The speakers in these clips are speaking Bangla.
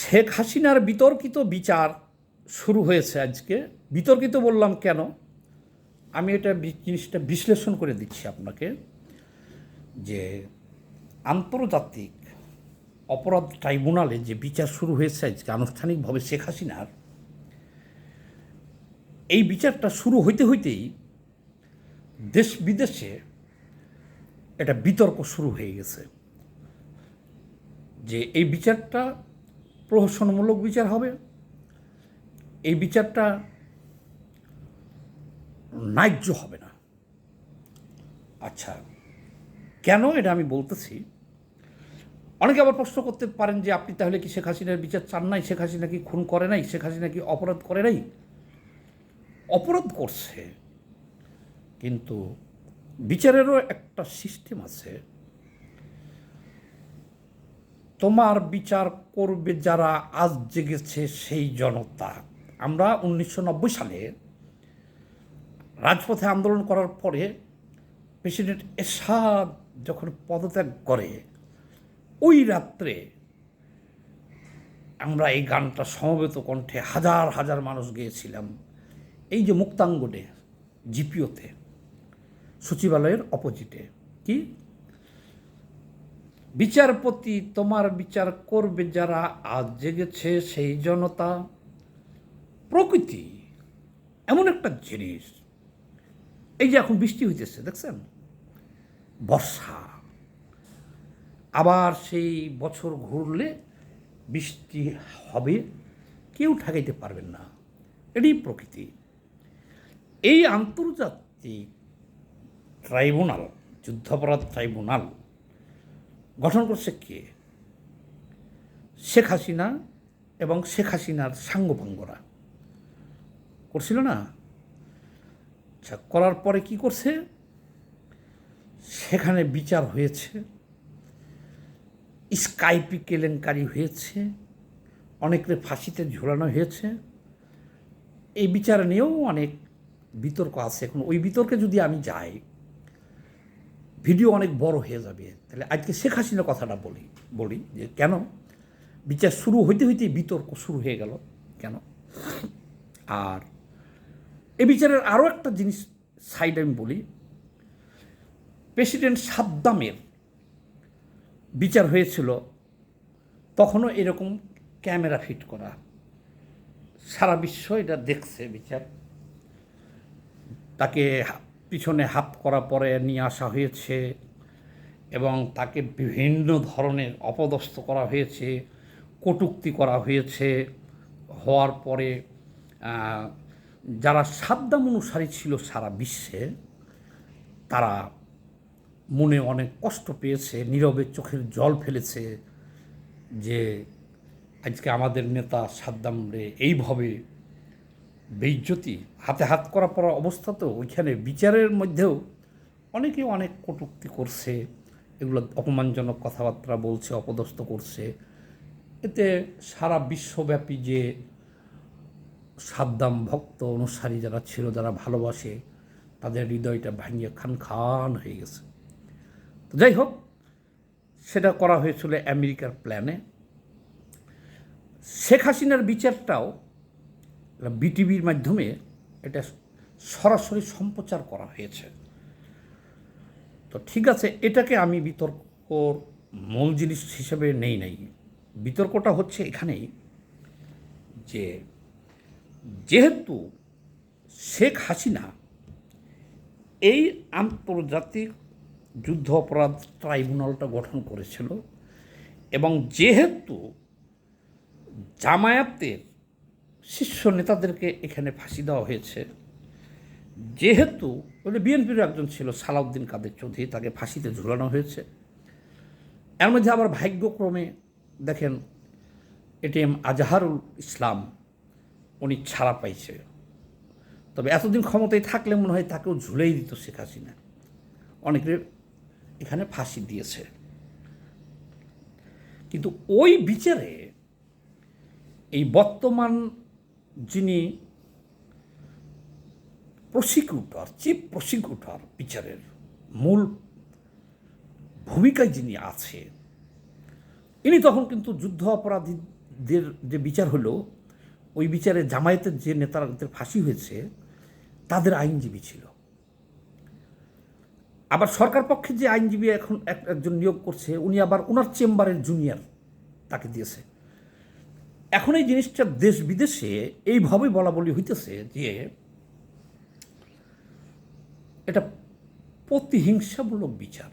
শেখ হাসিনার বিতর্কিত বিচার শুরু হয়েছে আজকে। বিতর্কিত বললাম কেন? আমি এটা জিনিসটা বিশ্লেষণ করে দিচ্ছি আপনাকে যে আন্তর্জাতিক অপরাধ ট্রাইব্যুনালে যে বিচার শুরু হয়েছে আজকে, আনুষ্ঠানিকভাবে শেখ হাসিনার, এই বিচারটা শুরু হইতে হইতেই দেশ বিদেশে এটা বিতর্ক শুরু হয়ে গেছে। যে এই বিচারটা প্রহসনমূলক বিচার হবে। এই বিচারটা ন্যায্য হবে না। আচ্ছা কেন এটা আমি বলতেছি? অনেকে আবার প্রশ্ন করতে পারেন যে, আপনি তাহলে কি শেখ হাসিনার বিচার চান নাই? শেখ হাসিনা কি খুন করে নাই? শেখ হাসিনা কি অপরাধ করে নাই? অপরাধ করছে, কিন্তু বিচারেরও একটা সিস্টেম আছে। তোমার বিচার করবে যারা আজ জেগেছে সেই জনতা। আমরা উনিশশো নব্বই সালে রাজপথে আন্দোলন করার পরে প্রেসিডেন্ট এরশাদ যখন পদত্যাগ করে, ওই রাত্রে আমরা এই গানটা সমবেত কণ্ঠে হাজার হাজার মানুষ গেয়েছিলাম। এই যে মুক্তাঙ্গনে, জিপিওতে, সচিবালয়ের অপোজিটে, কি? বিচারপতি তোমার বিচার করবে যারা আজ জেগেছে সেই জনতা। প্রকৃতি এমন একটা জিনিস। এই যে এখন বৃষ্টি হইতেছে, দেখছেন? বর্ষা। আবার সেই বছর ঘুরলে বৃষ্টি হবে, কেউ ঠেকাইতে পারবেন না। এটাই প্রকৃতি। এই আন্তর্জাতিক ট্রাইব্যুনাল, যুদ্ধাপরাধ ট্রাইব্যুনাল গঠন করছে কে? শেখ হাসিনা এবং শেখ হাসিনার সাঙ্গপাঙ্গরা করছিল না? আচ্ছা করার পরে কি করছে? সেখানে বিচার হয়েছে। স্কাইপি কেলেঙ্কারি হয়েছে। অনেকের ফাঁসিতে ঝোলানো হয়েছে। এই বিচার নিয়েও অনেক বিতর্ক আছে। এখন ওই বিতর্কে যদি আমি যাই ভিডিও অনেক বড় হয়ে যাবে। তাহলে আজকে শেখ হাসিনা কথাটা বলি বলি যে কেন? বিচার শুরু হইতে হইতে বিতর্ক শুরু হয়ে গেল, কেন? আর এ বিচারের আরও একটা জিনিস সাইড আমি বলি, প্রেসিডেন্ট সাদ্দামের বিচার হয়েছিল তখনও এরকম ক্যামেরা ফিট করা। সারা বিশ্ব এটা দেখছে বিচার। তাকে পিছনে হাত করা পরে নিয়ে আসা হয়েছে এবং তাকে বিভিন্ন ধরনের অপদস্থ করা হয়েছে, কটূক্তি করা হয়েছে। হওয়ার পরে যারা সাদ্দাম অনুসারী ছিল সারা বিশ্বে, তারা মনে অনেক কষ্ট পেয়েছে, নীরবে চোখের জল ফেলেছে যে আজকে আমাদের নেতা সাদ্দাম রে এইভাবে বেইজ্জতি, হাতে হাত করা পড়া অবস্থা তো ওইখানে বিচারের মধ্যেও অনেকে অনেক কটূক্তি করছে, এগুলো অপমানজনক কথাবার্তা বলছে, অপদস্থ করছে। এতে সারা বিশ্বব্যাপী যে সাদ্দাম ভক্ত অনুসারী যারা ছিল, যারা ভালোবাসে, তাদের হৃদয়টা ভাঙিয়ে খান খান হয়ে গেছে। তো যাই হোক, সেটা করা হয়েছিল আমেরিকার প্ল্যানে। শেখ হাসিনার বিচারটাও বিটিভির মাধ্যমে এটা সরাসরি সম্প্রচার করা হয়েছে। তো ঠিক আছে, এটাকে আমি বিতর্কর মূল জিনিস হিসেবে নেই নাই। বিতর্কটা হচ্ছে এখানেই যে যেহেতু শেখ হাসিনা এই আন্তর্জাতিক যুদ্ধ অপরাধ ট্রাইব্যুনালটা গঠন করেছিল এবং যেহেতু জামায়াতের শীর্ষ নেতাদেরকে এখানে ফাঁসি দেওয়া হয়েছে। যেহেতু ওই বিএনপির একজন ছিল, সালাউদ্দিন কাদের চৌধুরী, তাকে ফাঁসিতে ঝুলানো হয়েছে। এর মধ্যে আবার ভাগ্যক্রমে দেখেন এটিএম আজহারুল ইসলাম, উনি ছাড়া পাইছে। তবে এতদিন ক্ষমতায় থাকলে মনে হয় তাকেও ঝুলেই দিত শেখ হাসিনা। অনেকে এখানে ফাঁসি দিয়েছে। কিন্তু ওই বিচারে এই বর্তমান যিনি প্রসিকিউটর চিফ প্রসিকিউটর বিচারের মূল ভূমিকায় যিনি আছে, ইনি তখন কিন্তু যুদ্ধ অপরাধী জামায়াতদের যে বিচার হলো, ওই বিচারে জামায়াতের যে নেতাদের ফাঁসি হয়েছে, তাদের আইনজীবী ছিল। আবার সরকার পক্ষে যে আইনজীবী এখন এক- একজন নিয়োগ করছে, উনি আবার ওনার চেম্বারের জুনিয়র তাকে দিয়েছে। এখন এই জিনিসটা দেশ বিদেশে এইভাবে বলা বলি হইতেছে যে এটা প্রতিহিংসামূলক বিচার।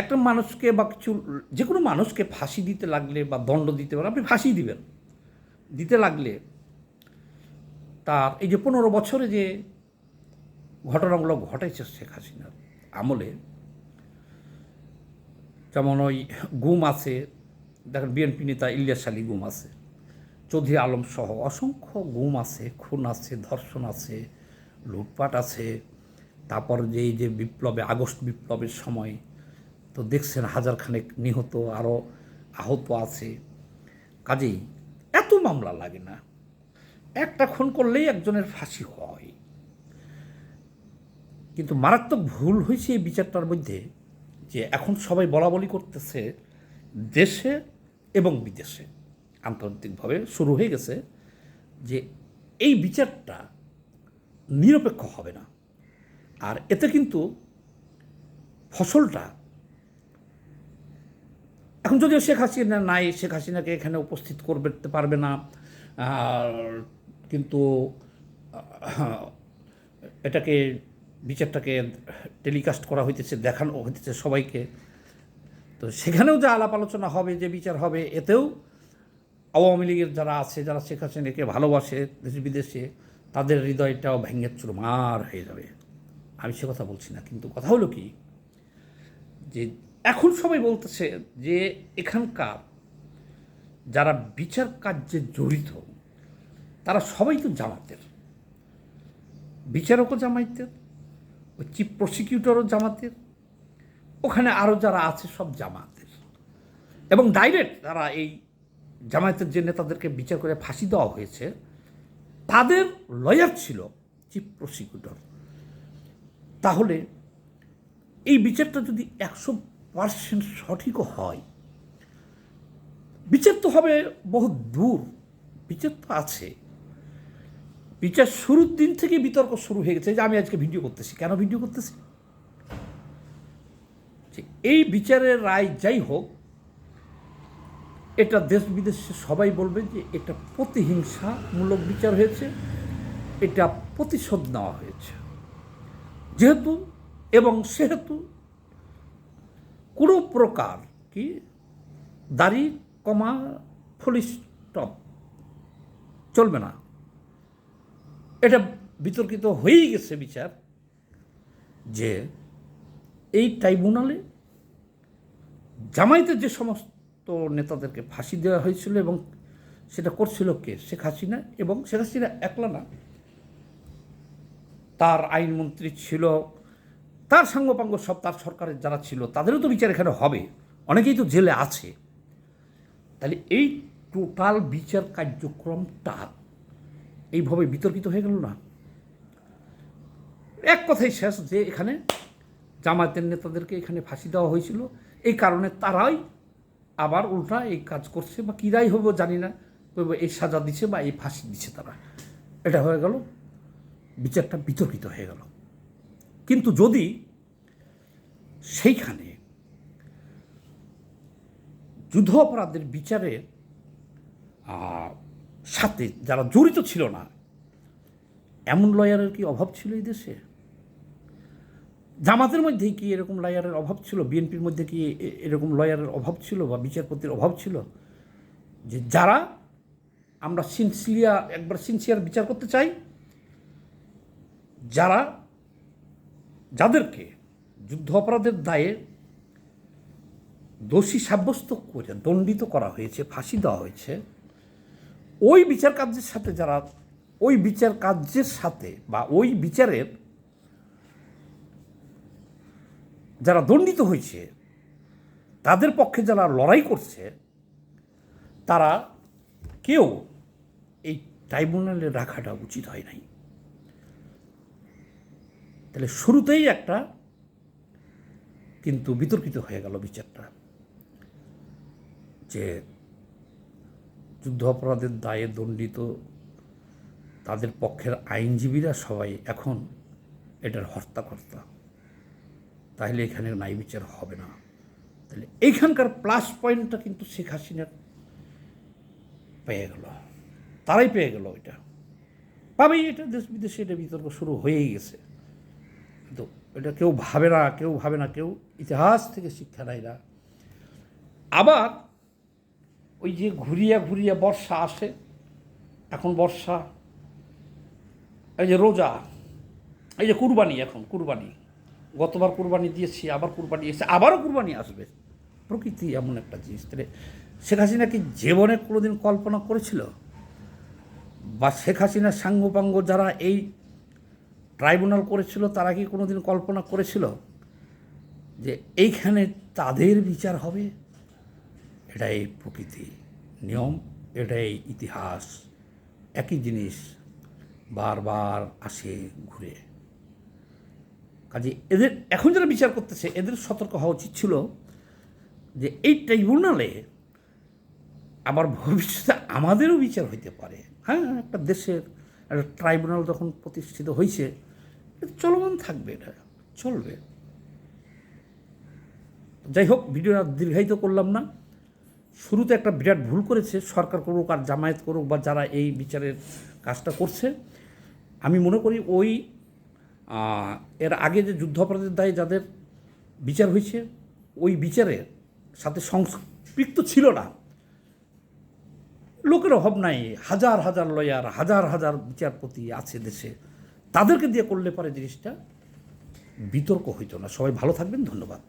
একটা মানুষকে বা কিছু যে কোনো মানুষকে ফাঁসি দিতে লাগলে বা দণ্ড দিতে পারে, আপনি ফাঁসি দিবেন। দিতে লাগলে তার, এই যে পনেরো বছরে যে ঘটনাগুলো ঘটেছে শেখ হাসিনার আমলে, যেমন ওই গুম আছে দেখেন বিএনপি নেতা ইলিয়াস আলী গুম আছে। চৌধুরী আলম সহ অসংখ্য গুম আছে, খুন আছে, ধর্ষণ আছে, লুটপাট আছে। তারপর যে যে বিপ্লবে, আগস্ট বিপ্লবের সময়, তো দেখছেন হাজার খানেক নিহত আরও আহত আছে। কাজেই এত মামলা লাগে না। একটা খুন করলেই একজনের ফাঁসি হয়। কিন্তু মারাত্মক ভুল হয়েছে এই বিচারটার মধ্যে, যে এখন সবাই বলা বলি করতেছে, দেশে এবং বিদেশে। আন্তর্জাতিকভাবে শুরু হয়ে গেছে যে এই বিচারটা নিরপেক্ষ হবে না। আর এতে কিন্তু ফসলটা এখন যদিও শেখ হাসিনা নাই, শেখ হাসিনাকে এখানে উপস্থিত করতে পারবে না। কিন্তু, এটাকে, বিচারটাকে টেলিকাস্ট করা হইতেছে, দেখানো হইতেছে সবাইকে। তো সেখানেও যে আলাপ আলোচনা হবে, যে বিচার হবে, এতেও আওয়ামী লীগের যারা আছে, যারা শেখ হাসিনাকে ভালোবাসে দেশ বিদেশে, তাদের হৃদয়টাও ভেঙে চুরমার হয়ে যাবে। আমি সে কথা বলছি না, কিন্তু কথা হলো কি? যে এখন সবাই বলতেছে যে এখানকার যারা বিচার কার্যে জড়িত, তারা সবাই তো জামাতের। বিচারকও জামাইতের ওই চিফ প্রসিকিউটরও জামাতের ওখানে আরও যারা আছে সব জামাতের। এবং ডাইরেক্ট তারা এই জামায়াতের যে নেতাদেরকে বিচার করে ফাঁসি দেওয়া হয়েছে, তাদের লয়ার ছিল চিফ প্রসিকিউটর তাহলে এই বিচারটা যদি একশো পার্সেন্ট সঠিকও হয়, বিচার তো হবে বহু দূর, বিচার তো আছে। বিচার শুরুর দিন থেকে বিতর্ক শুরু হয়ে গেছে যে আমি আজকে ভিডিও করতেছি। কেন ভিডিও করতেছি? যে এই বিচারের রায় যাই হোক, এটা দেশ বিদেশে সবাই বলবে যে এটা প্রতিহিংসামূলক বিচার হয়েছে, এটা প্রতিশোধ নেওয়া হয়েছে। যেহেতু এবং সেহেতু কোনো প্রকার কি দাড়ি, কমা ফুল চলবে না। এটা বিতর্কিত হয়েই গেছে বিচার যে এই ট্রাইব্যুনালে জামাইতের যে সমস্ত নেতাদেরকে ফাঁসি দেওয়া হয়েছিল এবং সেটা করছিল কে? শেখ হাসিনা এবং শেখ হাসিনা একলা না। তার আইনমন্ত্রী ছিল, তার সাঙ্গপাঙ্গ সব তার সরকারের যারা ছিল, তাদেরও তো বিচার এখানে হবে। অনেকেই তো জেলে আছে। তাহলে এই টোটাল বিচার কার্যক্রমটা এইভাবে বিতর্কিত হয়ে গেল না? এক কথাই শেষ যে এখানে জামায়াতের নেতাদেরকে এখানে ফাঁসি দেওয়া হয়েছিল। এই কারণে তারাই আবার উল্টা এই কাজ করছে বা কিরাই হবে জানি না। এই সাজা দিছে বা এই ফাঁসি দিচ্ছে তারা। এটা হয়ে গেল, বিচারটা বিতর্কিত হয়ে গেল। কিন্তু যদি সেইখানে যুদ্ধ অপরাধের বিচারের সাথে যারা জড়িত ছিল না, এমন লয়ারের কি অভাব ছিল এই দেশে? জামাতের মধ্যেই কি এরকম লয়ারের অভাব ছিল? বিএনপির মধ্যে কি এরকম লয়ারের অভাব ছিল বা বিচারপতির অভাব ছিল? যে যারা আমরা সিনসিয়ার একবার সিনসিয়ার বিচার করতে চাই, যারা, যাদেরকে যুদ্ধ অপরাধের দায়ে দোষী সাব্যস্ত করে, দণ্ডিত করা হয়েছে, ফাঁসি দেওয়া হয়েছে, ওই বিচার কার্যের সাথে যারা, ওই বিচার কার্যের সাথে বা ওই বিচারের যারা দণ্ডিত হয়েছে, তাদের পক্ষে যারা লড়াই করছে, তারা কেউ এই ট্রাইব্যুনালে রাখাটা উচিত হয় নাই। তাহলে শুরুতেই একটা কিন্তু বিতর্কিত হয়ে গেল বিচারটা, যে যুদ্ধ অপরাধের দায়ে দণ্ডিত তাদের পক্ষের আইনজীবীরা সবাই এখন এটার হর্তাকর্তা। তাহলে এখানে ন্যায় বিচার হবে না। তাহলে এইখানকার প্লাস পয়েন্টটা কিন্তু শেখ হাসিনার পেয়ে গেল। তারাই পেয়ে গেল ওইটা। পাবেই এটা, দেশ বিদেশে এটা বিতর্ক শুরু হয়েই গেছে। কিন্তু এটা কেউ ভাবে না, কেউ ভাবে না, কেউ ইতিহাস থেকে শিক্ষা নেয় না। আবার ওই যে ঘুরিয়া ঘুরিয়া বর্ষা আসে, এখন বর্ষা, এই যে রোজা, এই যে কুরবানি, এখন কুরবানি। গতবার কুরবানি দিয়েছি, আবার কুরবানি এসে আবারও কুরবানি আসবে। প্রকৃতি এমন একটা জিনিস। তাহলে শেখ হাসিনা কি জীবনে কোনোদিন কল্পনা করেছিল? বা শেখ হাসিনার সাঙ্গপাঙ্গ যারা এই ট্রাইব্যুনাল করেছিল, তারা কি কোনোদিন কল্পনা করেছিল যে এইখানে তাদের বিচার হবে? এটাই প্রকৃতি নিয়ম এটাই ইতিহাস। একই জিনিস বারবার আসে ঘুরে। কাজে এদের এখন যারা বিচার করতেছে, এদের সতর্ক হওয়া উচিত ছিল যে এই ট্রাইব্যুনালে আবার ভবিষ্যতে আমাদেরও বিচার হইতে পারে। হ্যাঁ একটা দেশের একটা ট্রাইব্যুনাল যখন প্রতিষ্ঠিত হয়েছে চলমান থাকবে, এটা চলবে। যাই হোক ভিডিও আর দীর্ঘায়িত করলাম না। শুরুতে একটা বিরাট ভুল করেছে, সরকার করুক আর জামায়াত করুক বা যারা এই বিচারের কাজটা করছে। আমি মনে করি ওই এর আগে যে যুদ্ধাপরাধের দায়ে যাদের বিচার হয়েছে, ওই বিচারের সাথে সংস্পৃক্ত ছিল না। লোকের অভাব নাই, হাজার হাজার লয়ার, হাজার হাজার বিচারপতি আছে দেশে। তাদেরকে দিয়ে করলে পারে জিনিসটা বিতর্ক হইতো না। সবাই ভালো থাকবেন, ধন্যবাদ।